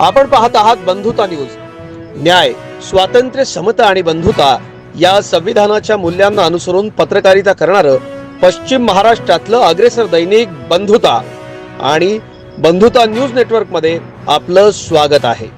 आपण पाहत आहात बंधुता न्यूज. न्याय स्वातंत्र्य समता आणि बंधुता या संविधानाच्या मूल्यांना अनुसरून पत्रकारिता करणारं पश्चिम महाराष्ट्रातलं अग्रेसर दैनिक बंधुता आणि बंधुता न्यूज नेटवर्कमध्ये आपलं स्वागत आहे.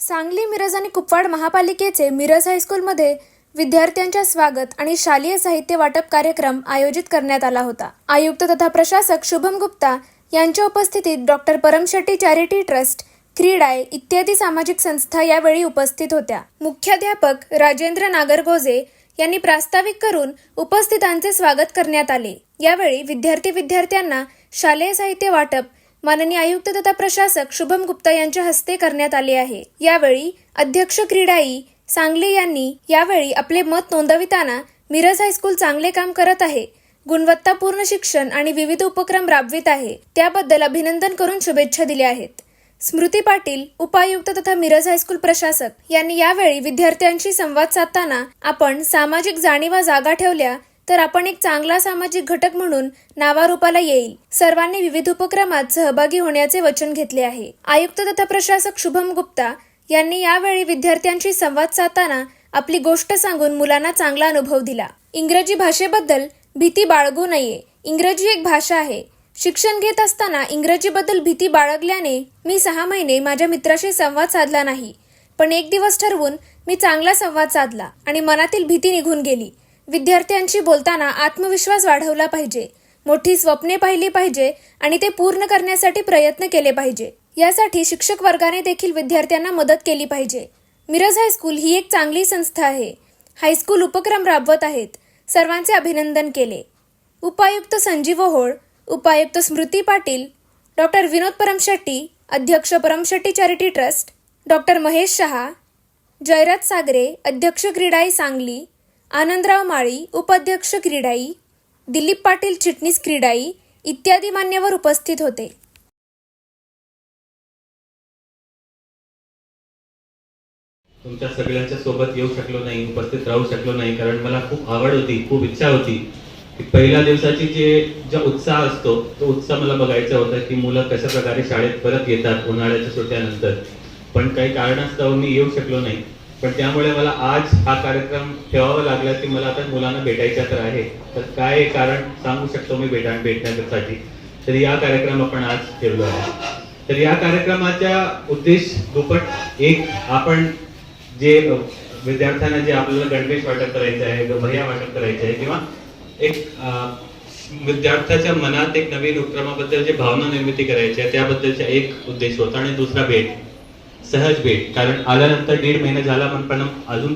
सांगली मिरज आणि कुपवाड महापालिकेचे मिरज हायस्कूलमध्ये विद्यार्थ्यांच्या स्वागत आणि शालेय साहित्य वाटप कार्यक्रम आयोजित करण्यात आला होता. आयुक्त तथा प्रशासक शुभम गुप्ता यांच्या उपस्थितीत doctor Paramshetty charity trust CREDAI इत्यादी सामाजिक संस्था यावेळी उपस्थित होत्या. मुख्याध्यापक राजेंद्र नागरगोजे यांनी प्रास्ताविक करून उपस्थितांचे स्वागत करण्यात आले. यावेळी विद्यार्थी विद्यार्थ्यांना शालेय साहित्य वाटप माननीय आयुक्त तथा प्रशासक शुभम गुप्ता यांच्या हस्ते करण्यात आले आहे. यावेळी अध्यक्ष क्रीडाई सांगली यांनी यावेळी आपले मत नोंदविताना मिरज हायस्कूल चांगले काम करत आहे. गुणवत्तापूर्ण शिक्षण आणि विविध उपक्रम राबवित आहे. त्याबद्दल अभिनंदन करून शुभेच्छा दिल्या आहेत. स्मृती पाटील उपायुक्त तथा मिरज हायस्कूल प्रशासक यांनी यावेळी विद्यार्थ्यांशी संवाद साधताना आपण सामाजिक जाणीवा जागा ठेवल्या तर आपण एक चांगला सामाजिक घटक म्हणून नावारूपाला येईल. सर्वांनी विविध उपक्रमात सहभागी होण्याचे वचन घेतले आहे. आयुक्त तथा प्रशासक शुभम गुप्ता यांनी यावेळी विद्यार्थ्यांशी संवाद साधताना आपली गोष्ट सांगून मुलांना चांगला अनुभव दिला. इंग्रजी भाषेबद्दल भीती बाळगू नये. इंग्रजी एक भाषा आहे. शिक्षण घेत असताना इंग्रजीबद्दल भीती बाळगल्याने मी सहा महिने माझ्या मित्राशी संवाद साधला नाही. पण एक दिवस ठरवून मी चांगला संवाद साधला आणि मनातील भीती निघून गेली. विद्यार्थ्यांशी बोलताना आत्मविश्वास वाढवला पाहिजे. मोठी स्वप्ने पाहिली पाहिजे आणि ते पूर्ण करण्यासाठी प्रयत्न केले पाहिजे. यासाठी शिक्षक वर्गाने देखील विद्यार्थ्यांना मदत केली पाहिजे. मिरज हायस्कूल ही एक चांगली संस्था आहे. हायस्कूल उपक्रम राबवत आहेत. सर्वांचे अभिनंदन केले. उपायुक्त संजीव होळ उपायुक्त स्मृती पाटील डॉक्टर विनोद परमशेट्टी अध्यक्ष Paramshetti charity trust doctor Mahesh Shah Jayraj Sagare अध्यक्ष क्रीडाई सांगली आनंदराव माळी उपाध्यक्ष क्रीडाई दिलीप पाटील चिटणीस क्रीडाई इत्यादी मान्यवर उपस्थित होते. तुमच्या सगळ्यांच्या सोबत येऊ शकलो नाही उपस्थित राहू शकलो नाही. कारण मला खूप आवड होती खूप इच्छा होती की पहिल्या दिवसाची जे ज्या उत्साह असतो तो उत्साह मला बघायचा होता की मुलं कशा प्रकारे शाळेत परत येतात उन्हाळ्याच्या सुट्ट्यानंतर. पण काही कारणास्तव मी येऊ शकलो नाही. पण त्यामुळे मला आज हा कार्यक्रम ठेवावा लागला की मला आता मुलांना भेटायचा तर आहे. तर काय कारण सांगू शकतो मी भेटा भेटण्यासाठी? तर या कार्यक्रम आपण आज ठेवलो आहे. तर या कार्यक्रमाचा उद्देश दुपट एक आपण जे विद्यार्थ्यांना जे आपल्याला गणवेश वाटप करायचं आहे किंवा वाटप करायचं आहे किंवा एक विद्यार्थ्याच्या मनात एक नवीन उपक्रमाबद्दल जे भावना निर्मिती करायची आहे त्याबद्दलचा एक उद्देश होता. आणि दुसरा भेट सहज भेट. कारण आल्यानंतर दीड महिना झाला पण पण अजून